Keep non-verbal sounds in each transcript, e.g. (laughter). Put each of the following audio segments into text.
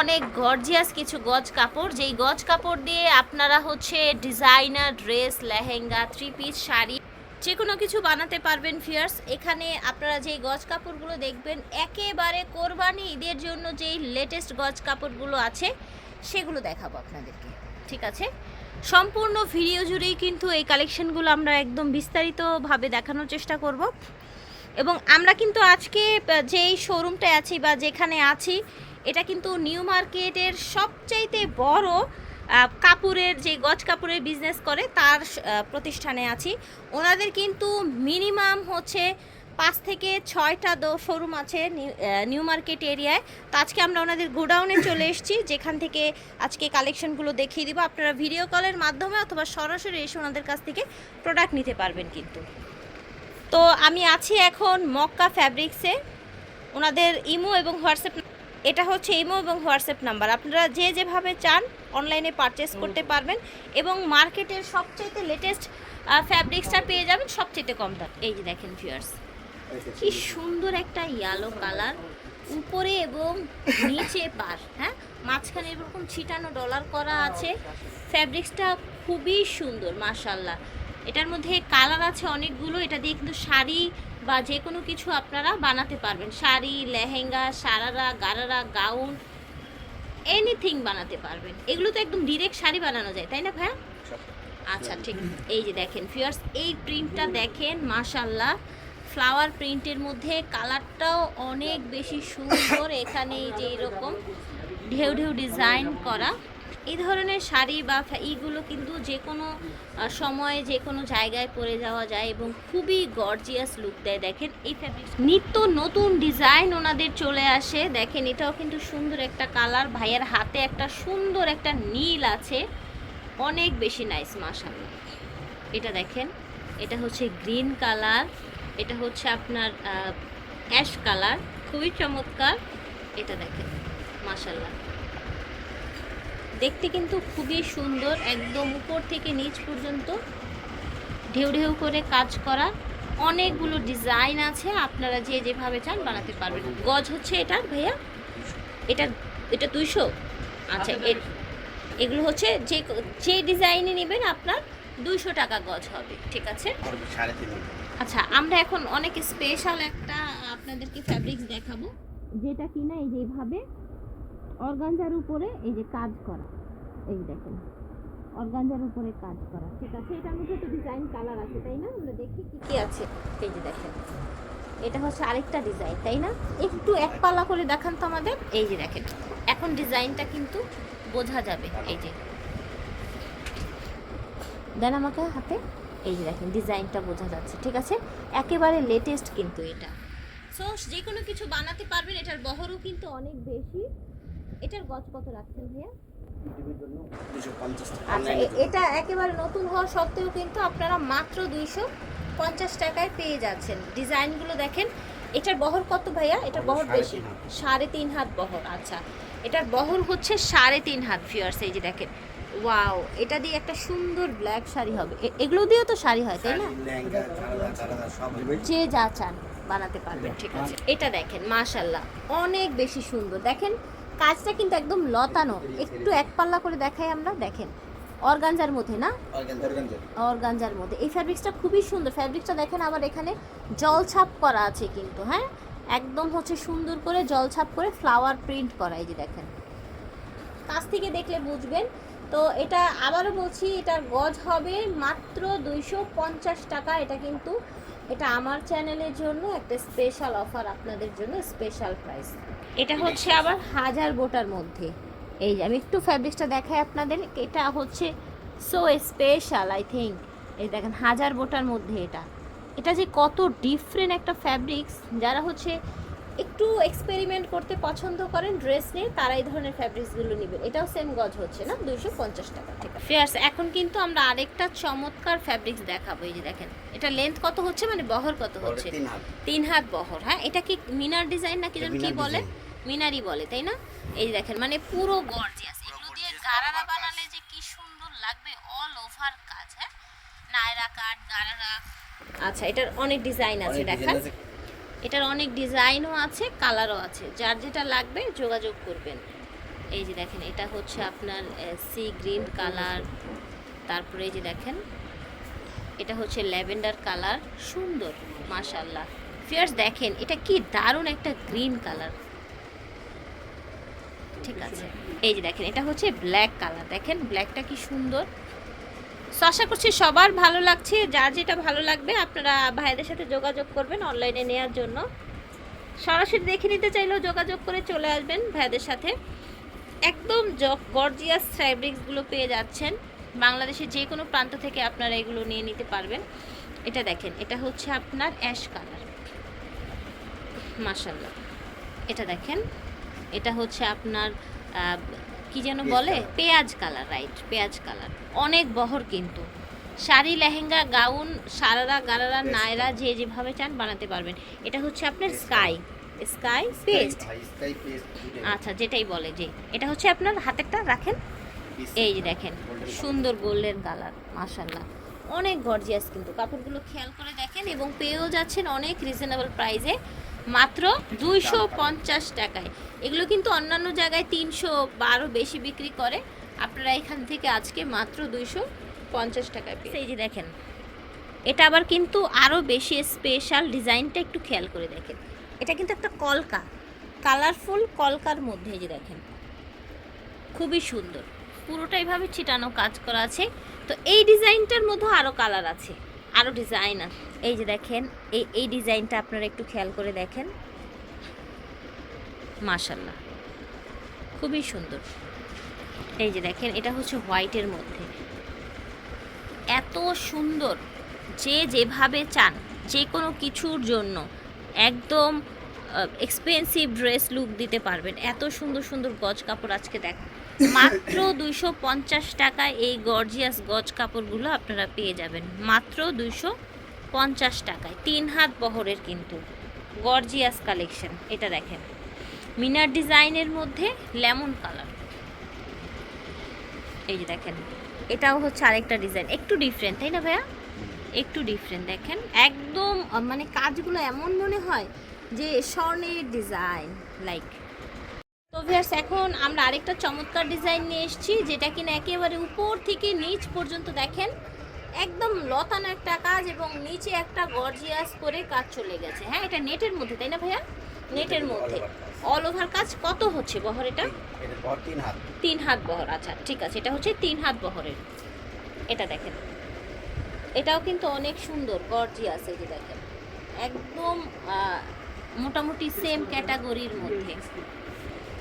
অনেক গর্জিয়াস কিছু গজ কাপড়। যেই গজ কাপড় দিয়ে আপনারা হচ্ছে designer dress lehenga three piece sari যে কোনো কিছু বানাতে পারবেন ফিয়ার্স এখানে আপনারা যেই গজ কাপড়গুলো দেখবেন, একেবারে কোরবানি ঈদের জন্য যেই লেটেস্ট গজ কাপড়গুলো আছে, সেগুলো দেখাবো আপনাদেরকে। ঠিক আছে? সম্পূর্ণ ভিডিও জুড়েই কিন্তু এই কালেকশনগুলো আমরা একদম বিস্তারিতভাবে দেখানোর চেষ্টা করব। এবং আমরা কিন্তু আজকে যেই শোরুমটায় আছি বা যেখানে আছি এটা কিন্তু নিউ মার্কেটের সবচাইতে বড় কাপড়ের যে গজ কাপড়ের বিজনেস করে, তার প্রতিষ্ঠানে আছি। ওনাদের কিন্তু মিনিমাম হচ্ছে পাঁচ থেকে ছয়টা দো শোরুম আছে নিউ মার্কেট এরিয়ায়। তো আজকে আমরা ওনাদের গোডাউনে চলে এসেছি, যেখান থেকে আজকে কালেকশনগুলো দেখিয়ে দিব। আপনারা ভিডিও কলের মাধ্যমে অথবা সরাসরি এসে ওনাদের কাছ থেকে প্রোডাক্ট নিতে পারবেন কিন্তু। তো আমি আছি এখন মক্কা ফ্যাব্রিক্সে ওনাদের ইমো এবং হোয়াটসঅ্যাপ এটা হচ্ছে ইমো এবং হোয়াটসঅ্যাপ নাম্বার। আপনারা যে যেভাবে চান অনলাইনে পারচেস করতে পারবেন এবং মার্কেটের সবচেয়ে লেটেস্ট ফ্যাব্রিক্সটা পেয়ে যাবেন সবচেয়ে কম দাম। এই যে দেখেন ফিয়ার্স কি সুন্দর একটা ইয়ালো কালার উপরে এবং নিচে পার হ্যাঁ? মাঝখানে এরকম ছিটানো ডলার করা আছে। ফ্যাব্রিক্সটা খুবই সুন্দর মাশাল্লাহ এটার মধ্যে কালার আছে অনেকগুলো এটা দিয়ে কিন্তু শাড়ি বা যে কোনো কিছু আপনারা বানাতে পারবেন। শাড়ি, লেহেঙ্গা, সারারা, গারারা, গাউন এনিথিং বানাতে পারবেন। এগুলো তো একদম ডিরেক্ট শাড়ি বানানো যায়, তাই না ভাইয়া? আচ্ছা ঠিক। এই যে দেখেন ফিয়ার্স এই প্রিন্টটা দেখেন মাশাল্লাহ ফ্লাওয়ার প্রিন্টের মধ্যে কালারটাও অনেক বেশি সুন্দর। এখানে এই যে এরকম ঢেউ ঢেউ ডিজাইন করা। এই ধরনের শাড়ি বা এইগুলো কিন্তু যে কোনো সময়ে যে কোনো জায়গায় পরে যাওয়া যায় এবং খুবই গর্জিয়াস লুক দেয়। দেখেন এই ফ্যাব্রিক নিত্য নতুন ডিজাইন ওনাদের চলে আসে। দেখেন এটাও কিন্তু সুন্দর একটা কালার ভাইয়ের হাতে একটা সুন্দর একটা নীল আছে। অনেক বেশি নাইস মাশাআল্লাহ। এটা দেখেন, এটা হচ্ছে গ্রিন কালার এটা হচ্ছে আপনার অ্যাশ কালার খুবই চমৎকার। এটা দেখেন মাশাল্লাহ দেখতে কিন্তু খুবই সুন্দর একদম উপর থেকে নিচ পর্যন্ত ঢেউ ঢেউ করে কাজ করা। অনেকগুলো ডিজাইন আছে আপনারা যে যেভাবে চান বানাতে পারবেন। গজ হচ্ছে এটা ভাইয়া? এটা এটা দুইশো? আচ্ছা এ- এগুলো হচ্ছে যে যে ডিজাইনে নেবেন আপনার দুইশো টাকা গজ হবে ঠিক আছে? আচ্ছা আমরা এখন অনেক স্পেশাল একটা আপনাদেরকে ফ্যাব্রিক্স দেখাবো। যেটা কিনা এই এইভাবে অর্গানজার উপরে এই যে কাজ করা। এই দেখেন, অর্গানজার উপরে কাজ করা। ঠিক আছে, এটার মধ্যে তো ডিজাইন কালার আছে, তাই না? আমরা দেখি কি কি আছে। এই যে দেখেন, এটা হচ্ছে আরেকটা ডিজাইন তাই না? একটু এক পাল্লা করে দেখান তো আমাদের। এই যে দেখেন, এখন ডিজাইনটা কিন্তু বোঝা যাবে। এই যে, দেন আমাকে হাতে। এই যে দেখেন ডিজাইনটা বোঝা যাচ্ছে, ঠিক আছে? একেবারে লেটেস্ট কিন্তু এটা। সো যে কোনো কিছু বানাতে পারবেন, এটার বহরও কিন্তু অনেক বেশি। এটার গজ কত রাখছেন ভাইয়া? আচ্ছা এটা একেবারে নতুন হওয়া সত্ত্বেও কিন্তু আপনারা মাত্র দুইশো পঞ্চাশ টাকায় পেয়ে যাচ্ছেন। ডিজাইনগুলো দেখেন এটার বহর কত ভাইয়া? এটার বহর বেশি? সাড়ে তিন হাত বহর আচ্ছা। এটার বহর হচ্ছে সাড়ে তিন হাত ফিয়ার্স এই যে দেখেন। ওয়াও এটা দিয়ে একটা সুন্দর ব্ল্যাক শাড়ি হবে। এগুলো দিয়েও তো শাড়ি হয় তাই না? যে যা চান বানাতে পারবেন ঠিক আছে। এটা দেখেন মাশাল্লাহ অনেক বেশি সুন্দর। দেখেন কাজটা কিন্তু একদম লতানো। একটু এক পাল্লা করে দেখাই আমরা দেখেন। অর্গানজার মধ্যে না? অর্গানজা অর্গানজার মধ্যে। এই ফ্যাব্রিক্সটা খুবই সুন্দর। ফ্যাব্রিক্সটা দেখেন আবার এখানে জলছাপ করা আছে কিন্তু হ্যাঁ? একদম হচ্ছে সুন্দর করে জলছাপ করে ফ্লাওয়ার প্রিন্ট করা এই যে দেখেন। কাছ থেকে দেখলে বুঝবেন। তো এটা আবারও বলছি এটার গজ হবে মাত্র দুইশো পঞ্চাশ টাকা। এটা কিন্তু এটা আমার চ্যানেলের জন্য একটা স্পেশাল অফার আপনাদের জন্য স্পেশাল প্রাইস এটা হচ্ছে আবার হাজার বোটার মধ্যে। এই যে আমি একটু ফ্যাব্রিক্সটা দেখাই আপনাদের। এটা হচ্ছে সো স্পেশাল আই থিঙ্ক এই দেখেন হাজার বোটার মধ্যে এটা। এটা যে কত ডিফারেন্ট একটা ফ্যাব্রিক্স যারা হচ্ছে একটু এক্সপেরিমেন্ট করতে পছন্দ করেন ড্রেস নিয়ে তারা এই ধরনের ফ্যাব্রিক্সগুলো নেবেন এটাও সেম গজ হচ্ছে না? দুইশো পঞ্চাশ টাকা আছে? ফেয়ার্স এখন কিন্তু আমরা আরেকটা চমৎকার ফ্যাব্রিক্স দেখাবো এই যে দেখেন। এটা লেন্থ কত হচ্ছে? মানে বহর কত হচ্ছে? তিন হাত। বহর হ্যাঁ? এটা কি মিনার ডিজাইন নাকি যেন কি বলে। মিনারি বলে তাই না? এই যে দেখেন মানে পুরো গর্জিয়াস এগুলো দিয়ে গারারা বানালে যে কি সুন্দর লাগবে অল ওভার কাজ হ্যাঁ? নায়রা কাট গারারা। আচ্ছা এটার অনেক ডিজাইন আছে আছে। এটার অনেক ডিজাইনও আছে, কালারও আছে। যার যেটা লাগবে যোগাযোগ করবেন। এই যে দেখেন, এটা হচ্ছে আপনার সি গ্রিন কালার তারপরে এই যে দেখেন, এটা হচ্ছে ল্যাভেন্ডার কালার। সুন্দর মাশাল্লাহ ফিয়ার্স দেখেন, এটা কি দারুণ একটা গ্রিন কালার ঠিক আছে। এই যে দেখেন, এটা হচ্ছে ব্ল্যাক কালার দেখেন ব্ল্যাকটা কি সুন্দর। সো আশা করছি সবার ভালো লাগছে। যার যেটা ভালো লাগবে, আপনারা ভাইদের সাথে যোগাযোগ করবেন অনলাইনে নেওয়ার জন্য। সরাসরি দেখে নিতে চাইলেও যোগাযোগ করে চলে আসবেন ভাইদের সাথে। একদম গর্জিয়াস ফ্যাব্রিক্সগুলো পেয়ে যাচ্ছেন। বাংলাদেশের যে কোনো প্রান্ত থেকে আপনারা এগুলো নিয়ে নিতে পারবেন। এটা দেখেন, এটা হচ্ছে আপনার অ্যাশ কালার মাশাল্লাহ এটা দেখেন, এটা হচ্ছে আপনার কি যেন বলে? পেঁয়াজ কালার রাইট পেঁয়াজ কালার অনেক বহর কিন্তু। শাড়ি লেহেঙ্গা গাউন সারারা গারারা নায়রা যে যেভাবে চান বানাতে পারবেন। এটা হচ্ছে আপনার স্কাই। Sky paste. আচ্ছা যেটাই বলে যে। এটা হচ্ছে আপনার হাতেরটা রাখেন। এই যে দেখেন সুন্দর গোল্ডেন কালার মাশাল্লাহ অনেক গর্জিয়াস কিন্তু। কাপড়গুলো খেয়াল করে দেখেন এবং পেয়েও যাচ্ছেন অনেক রিজনেবল প্রাইসে মাত্র দুইশো পঞ্চাশ টাকায়। এগুলো কিন্তু অন্যান্য জায়গায় তিনশো বারো বেশি বিক্রি করে। আপনারা এখান থেকে আজকে মাত্র দুইশো পঞ্চাশ টাকায় এই যে দেখেন, এটা আবার কিন্তু আরও বেশি স্পেশাল ডিজাইনটা একটু খেয়াল করে দেখেন। এটা কিন্তু একটা কলকা কালারফুল কলকার মধ্যে যে দেখেন। খুবই সুন্দর, পুরোটা এইভাবে ছিটানো কাজ করা আছে। তো এই ডিজাইনটার মধ্যে আরও কালার আছে। আরও ডিজাইন এই যে দেখেন, এই এই ডিজাইনটা আপনারা একটু খেয়াল করে দেখেন। মাশাল্লাহ খুবই সুন্দর। এই যে দেখেন, এটা হচ্ছে হোয়াইটের মধ্যে। এত সুন্দর। যে যেভাবে চান, যে কোনো কিছুর জন্য একদম এক্সপেন্সিভ ড্রেস লুক দিতে পারবেন। এত সুন্দর সুন্দর গজ কাপড় আজকে দেখ মাত্র দুইশো পঞ্চাশ টাকায় এই গর্জিয়াস গজ কাপড়গুলো আপনারা পেয়ে যাবেন। মাত্র দুইশো পঞ্চাশ টাকায়। তিন হাত বহরের কিন্তু গর্জিয়াস কালেকশন এটা দেখেন। মিনার ডিজাইনের মধ্যে লেমন কালার। এই যে দেখেন, এটাও হচ্ছে আরেকটা ডিজাইন। একটু ডিফারেন্ট তাই না ভাইয়া? একটু ডিফারেন্ট দেখেন। একদম মানে কাজগুলো এমন মনে হয় যে স্বর্ণের ডিজাইন লাইক তো ভিয়ার্স এখন আমরা আরেকটা চমৎকার ডিজাইন নিয়ে এসেছি যেটা কিনা একেবারে উপর থেকে নিচ পর্যন্ত দেখেন একদম লতানো একটা কাজ এবং নিচে একটা গর্জিয়াস করে কাজ চলে গেছে। হ্যাঁ এটা নেটের মধ্যে তাই না ভাইয়া? নেটের মধ্যে অল ওভার কাজ। কত হচ্ছে বহর এটা? এটা তিন হাত। বহর আচ্ছা ঠিক আছে এটা হচ্ছে তিন হাত বহরের। এটা দেখেন। এটাও কিন্তু অনেক সুন্দর গর্জিয়াস এই যে দেখেন। একদম মোটামুটি সেম ক্যাটাগরির মধ্যে।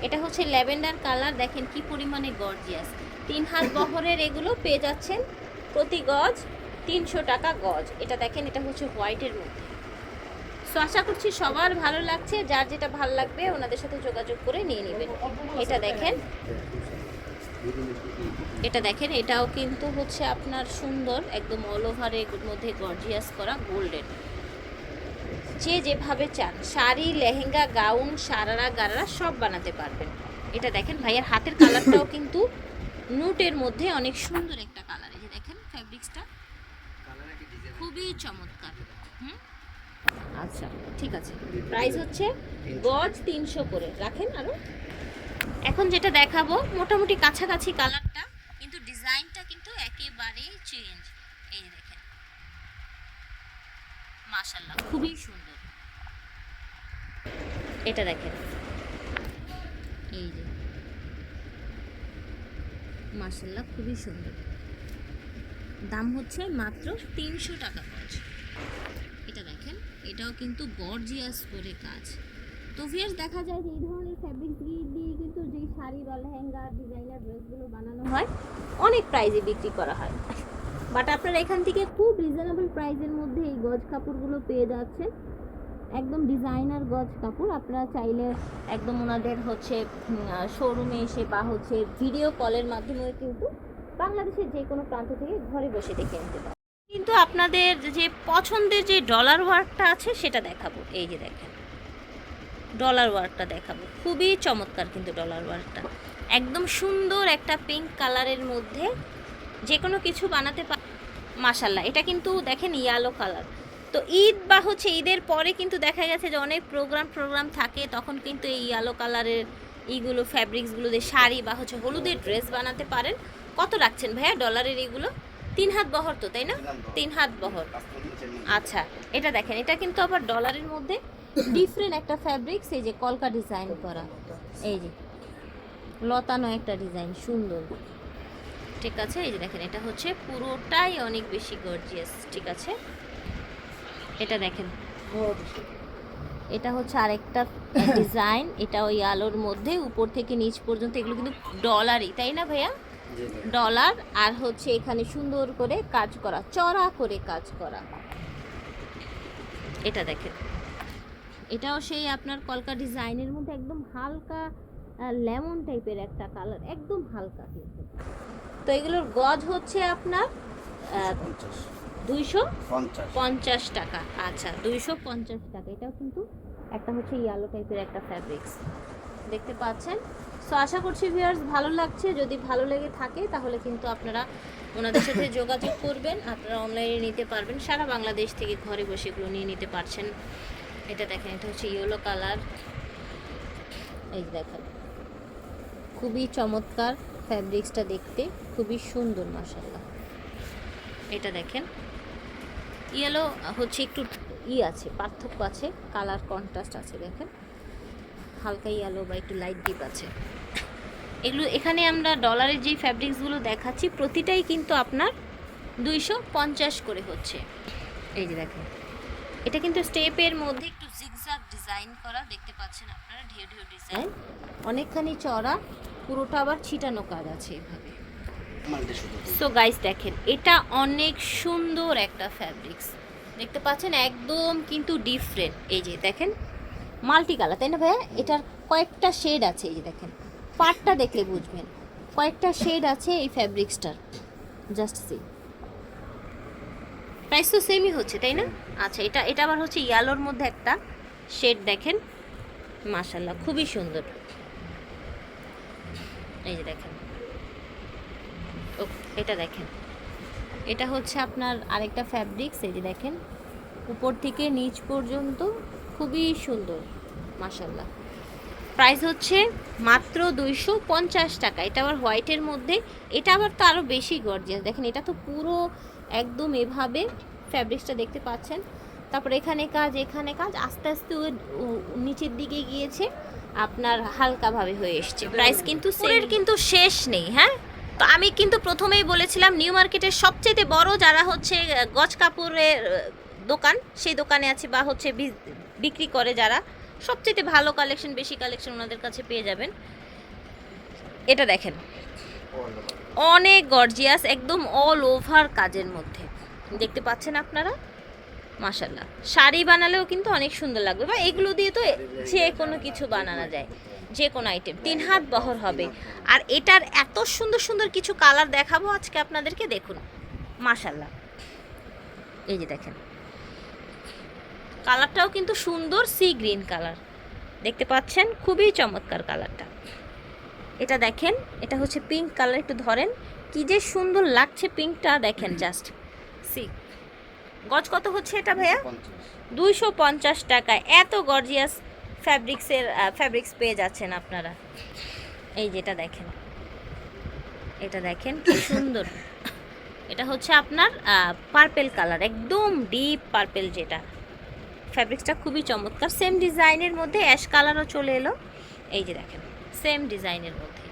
এটা হচ্ছে ল্যাভেন্ডার কালার, দেখেন কি পরিমাণে গর্জিয়াস তিন হাত বহরের এগুলো পেয়ে যাচ্ছেন প্রতি গজ তিনশো টাকা গজ। এটা দেখেন, এটা হচ্ছে হোয়াইটের মধ্যে। সো আশা করছি সবার ভালো লাগছে। যার যেটা ভালো লাগবে, ওনাদের সাথে যোগাযোগ করে নিয়ে নেবেন। এটা দেখেন। এটা দেখেন, এটাও কিন্তু হচ্ছে আপনার সুন্দর, একদম অল ওভারের মধ্যে গর্জিয়াস করা গোল্ডেন যে যেভাবে চান শাড়ি লেহেঙ্গা গাউন সারারা গারারা সব বানাতে পারবেন। এটা দেখেন ভাইয়ের হাতের কালারটাও (laughs) কিন্তু নুটের মধ্যে অনেক সুন্দর একটা কালার। এই যে দেখেন ফ্যাব্রিক্সটা খুবই চমৎকার। হুম? আচ্ছা। ঠিক আছে। প্রাইস হচ্ছে গজ তিনশো করে। রাখেন আরও। এখন যেটা দেখাবো মোটামুটি কাছাকাছি কালারটা কিন্তু ডিজাইনটা কিন্তু একেবারেই চেঞ্জ এই দেখেন। মাশাল্লাহ খুবই সুন্দর। এটা দেখেন। এই যে। মাশাল্লাহ খুবই সুন্দর। দাম হচ্ছে মাত্র তিনশো টাকা গজ এটা দেখেন, এটাও কিন্তু গর্জিয়াস করে কাজ। তো ভিয়ার্স দেখা যায় যে এই ধরনের ফ্যাব্রিক দিয়ে দিয়ে কিন্তু যেই শাড়ি বা লেহেঙ্গা ডিজাইনার ড্রেসগুলো বানানো হয়, অনেক প্রাইজে বিক্রি করা হয়। বাট আপনারা এখান থেকে খুব রিজনেবল প্রাইসের মধ্যে এই গজ কাপড়গুলো পেয়ে যাচ্ছেন। একদম ডিজাইনার গজ কাপড়, আপনারা চাইলে একদম ওনাদের হচ্ছে শোরুমে এসে বা হচ্ছে ভিডিও কলের মাধ্যমে কিন্তু বাংলাদেশের যে কোনো প্রান্ত থেকে ঘরে বসে দেখে নিতে পারেন। কিন্তু আপনাদের যে পছন্দের যে ডলার ওয়ার্কটা আছে, সেটা দেখাবো। এই যে দেখেন ডলার ওয়ার্কটা দেখাবো। খুবই চমৎকার কিন্তু ডলার ওয়ার্কটা একদম সুন্দর একটা পিঙ্ক কালারের মধ্যে যে কোনো কিছু বানাতে পার মাশাল্লাহ এটা কিন্তু দেখেন ইয়ালো কালার তো ঈদ বা হচ্ছে ঈদের পরে কিন্তু দেখা গেছে যে অনেক প্রোগ্রাম প্রোগ্রাম থাকে তখন কিন্তু এই ইয়ালো কালারের এইগুলো ফ্যাব্রিক্সগুলো দিয়ে শাড়ি বা হচ্ছে হলুদের ড্রেস বানাতে পারেন। কত রাখছেন ভাইয়া ডলারের এগুলো তিন হাত বহর তো তাই না? তিন হাত বহর। আচ্ছা এটা দেখেন এটা কিন্তু আবার ডলারের মধ্যে। ডিফারেন্ট একটা ফ্যাব্রিক্স এই যে কলকা ডিজাইন করা। এই যে লতানো একটা ডিজাইন সুন্দর। ঠিক আছে এই যে দেখেন এটা হচ্ছে পুরোটাই অনেক বেশি গর্জিয়াস ঠিক আছে? এটা দেখেন। এটা হচ্ছে আরেকটা ডিজাইন। এটা ওই আলোর মধ্যে উপর থেকে নিচ পর্যন্ত। এগুলো কিন্তু ডলারই তাই না ভাইয়া। ডলার আর হচ্ছে এখানে সুন্দর করে কাজ করা চড়া করে কাজ করা। এটা দেখেন। এটাও সেই আপনার কলকা ডিজাইনের মধ্যে একদম হালকা লেমন টাইপের একটা কালার একদম হালকা কিন্তু। তো এগুলোর গজ হচ্ছে আপনার দুইশো পঞ্চাশ। টাকা। আচ্ছা দুইশো পঞ্চাশ টাকা। এটাও কিন্তু একটা হচ্ছে ইয়েলো টাইপের একটা ফ্যাব্রিক্স দেখতে পাচ্ছেন? সো আশা করছি ভিউয়ার্স ভালো লাগছে। যদি ভালো লেগে থাকে তাহলে কিন্তু আপনারা ওনাদের সাথে (laughs) যোগাযোগ করবেন। আপনারা অনলাইনে নিতে পারবেন। সারা বাংলাদেশ থেকে ঘরে বসে এগুলো নিয়ে নিতে পারছেন। এটা দেখেন এটা হচ্ছে ইয়েলো কালার এই দেখেন খুবই চমৎকার ফ্যাব্রিক্সটা দেখতে। খুবই সুন্দর মাসাল্লাহ এটা দেখেন ইয়েলো হচ্ছে একটু ই আছে, পার্থক্য আছে, কালার কন্ট্রাস্ট আছে, দেখেন। হালকা ইয়েলো বা একটু লাইট ডিপ আছে। এগুলো, এখানে আমরা ডলারের যেই ফ্যাব্রিক্সগুলো দেখাচ্ছি, প্রতিটাই কিন্তু আপনার দুইশো পঞ্চাশ করে হচ্ছে। এই যে দেখেন, এটা কিন্তু স্টেপের মধ্যে একটু জিগজাগ ডিজাইন করা, দেখতে পাচ্ছেন আপনারা, ঢেউ ঢেউ ডিজাইন অনেকখানি চড়া পুরোটা আবার ছিটানো কাজ আছে এভাবে। সো গাইস দেখেন, এটা অনেক সুন্দর একটা ফ্যাব্রিক্স দেখতে পাচ্ছেন, একদম কিন্তু ডিফারেন্ট এই যে, দেখেন মাল্টি কালার তাই না ভাইয়া? এটার কয়েকটা শেড আছে, এই যে, দেখেন। পার্টটা দেখলে বুঝবেন, কয়েকটা শেড আছে এই ফ্যাব্রিক্সটার জাস্ট সি প্রাইস তো সেমই হচ্ছে, তাই না? আচ্ছা এটা এটা আবার হচ্ছে ইয়ালোর মধ্যে একটা শেড দেখেন। মাশাল্লাহ খুবই সুন্দর। এই যে, দেখেন। এটা দেখেন। এটা হচ্ছে আপনার আরেকটা ফ্যাব্রিক্স এই যে দেখেন। উপর থেকে নিচ পর্যন্ত খুবই সুন্দর মাসাল্লাহ প্রাইস হচ্ছে মাত্র দুইশো পঞ্চাশ টাকা। এটা আবার হোয়াইটের মধ্যে। এটা আবার তো আরও বেশি গর্জিয়াস দেখেন এটা তো পুরো একদম এভাবে ফ্যাব্রিক্সটা দেখতে পাচ্ছেন। তারপর এখানে কাজ এখানে কাজ আস্তে আস্তে নিচের দিকে গিয়েছে। আপনার হালকাভাবে হয়ে এসছে। প্রাইস কিন্তু সেলের কিন্তু শেষ নেই হ্যাঁ? তো আমি কিন্তু প্রথমেই বলেছিলাম নিউ মার্কেটের সবচেয়ে বড় যারা হচ্ছে গজ কাপড়ের দোকান সেই দোকানে আছে বা হচ্ছে বিক্রি করে যারা সবচেয়ে ভালো কালেকশন বেশি কালেকশন ওনাদের কাছে পেয়ে যাবেন। এটা দেখেন। অনেক গর্জিয়াস একদম অল ওভার কাজের মধ্যে। দেখতে পাচ্ছেন আপনারা? মাশাল্লাহ শাড়ি বানালেও কিন্তু অনেক সুন্দর লাগবে। বা এগুলো দিয়ে তো যে কোনো কিছু বানানো যায়। যে কোনো আইটেম তিন হাত বহর হবে। আর এটার এত সুন্দর সুন্দর কিছু কালার দেখাবো আজকে আপনাদেরকে দেখুন মাশাল্লাহ এই যে দেখেন কালারটাও কিন্তু সুন্দর সি গ্রিন কালার দেখতে পাচ্ছেন খুবই চমৎকার কালারটা এটা দেখেন এটা হচ্ছে পিঙ্ক কালার একটু ধরেন। কি যে সুন্দর লাগছে পিঙ্কটা দেখেন জাস্ট সি গজ কত হচ্ছে এটা ভাইয়া? দুইশো পঞ্চাশ। টাকায় এত গর্জিয়াস ফ্যাব্রিক্সের ফ্যাব্রিক্স পেয়ে যাচ্ছেন আপনারা। এই যেটা দেখেন। এটা দেখেন, কি সুন্দর। এটা হচ্ছে আপনার পার্পেল কালার একদম ডিপ পার্পেল যেটা। ফ্যাব্রিক্সটা খুবই চমৎকার। সেম ডিজাইনের মধ্যে অ্যাশ কালারও চলে এলো। এই যে দেখেন সেম ডিজাইনের মধ্যে।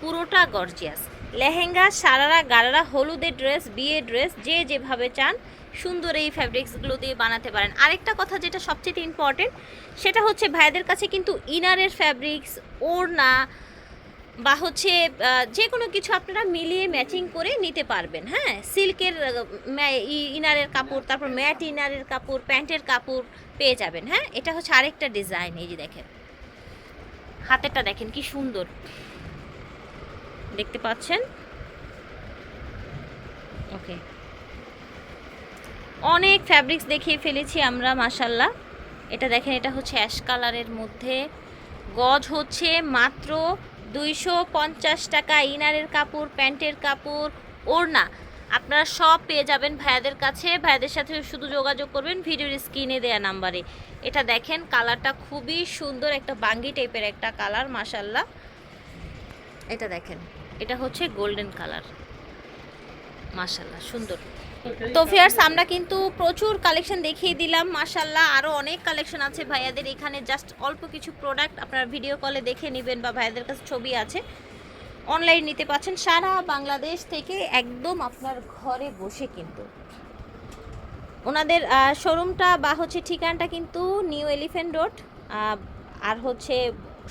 পুরোটা গর্জিয়াস লেহেঙ্গা, সারারা, গারারা, হলুদের ড্রেস বিয়ে ড্রেস যে যেভাবে চান সুন্দর এই ফ্যাব্রিক্সগুলো দিয়ে বানাতে পারেন। আরেকটা কথা যেটা সবচেয়ে ইম্পর্টেন্ট সেটা হচ্ছে ভাইদের কাছে কিন্তু ইনারের ফ্যাব্রিক্স ওড়না বা হচ্ছে যে কোনো কিছু আপনারা মিলিয়ে ম্যাচিং করে নিতে পারবেন হ্যাঁ? সিল্কের ইনারের কাপড়, তারপর ম্যাট ইনারের কাপড়, প্যান্টের কাপড় পেয়ে যাবেন হ্যাঁ? এটা হচ্ছে আরেকটা ডিজাইন এই যে দেখেন। হাতেরটা দেখেন কি সুন্দর। দেখতে পাচ্ছেন? ওকে অনেক ফ্যাব্রিক্স দেখিয়ে ফেলেছি আমরা মাসাল্লাহ এটা দেখেন, এটা হচ্ছে অ্যাশ কালারের মধ্যে। গজ হচ্ছে মাত্র দুইশো পঞ্চাশ টাকা ইনারের কাপড় প্যান্টের কাপড়, ওড়না। আপনারা সব পেয়ে যাবেন ভাইয়াদের কাছে। ভাইয়াদের সাথে শুধু যোগাযোগ করবেন ভিডিওর স্ক্রিনে দেওয়া নাম্বারে এটা দেখেন কালারটা খুবই সুন্দর একটা বাঙ্গি টাইপের একটা কালার মাসাল্লাহ এটা দেখেন, এটা হচ্ছে গোল্ডেন কালার মাশাল্লাহ সুন্দর। তো ফিয়ার্স, আমরা কিন্তু প্রচুর কালেকশন দেখিয়ে দিলাম। মাশাল্লাহ আরও অনেক কালেকশন আছে ভাইয়াদের এখানে। জাস্ট অল্প কিছু প্রোডাক্ট আপনারা ভিডিও কলে দেখে নেবেন বা ভাইয়াদের কাছে ছবি আছে। অনলাইন নিতে পাচ্ছেন। সারা বাংলাদেশ থেকে একদম আপনার ঘরে বসে কিন্তু। ওনাদের শোরুমটা বা হচ্ছে ঠিকানাটা কিন্তু নিউ এলিফেন্ট রোড আর হচ্ছে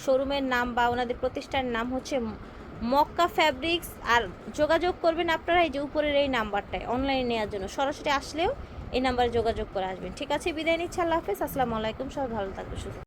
শোরুমের নাম বা ওনাদের প্রতিষ্ঠানের নাম হচ্ছে মক্কা ফ্যাব্রিক্স আর যোগাযোগ করবেন আপনারা এই যে উপরের এই নাম্বারটায় অনলাইনে নেওয়ার জন্য। সরাসরি আসলেও এই নাম্বারে যোগাযোগ করে আসবেন। ঠিক আছে, বিদায় নিচ্ছি, আল্লাহ হাফেজ। আসসালামু আলাইকুম, সবাই ভালো থাকবে সুস্থ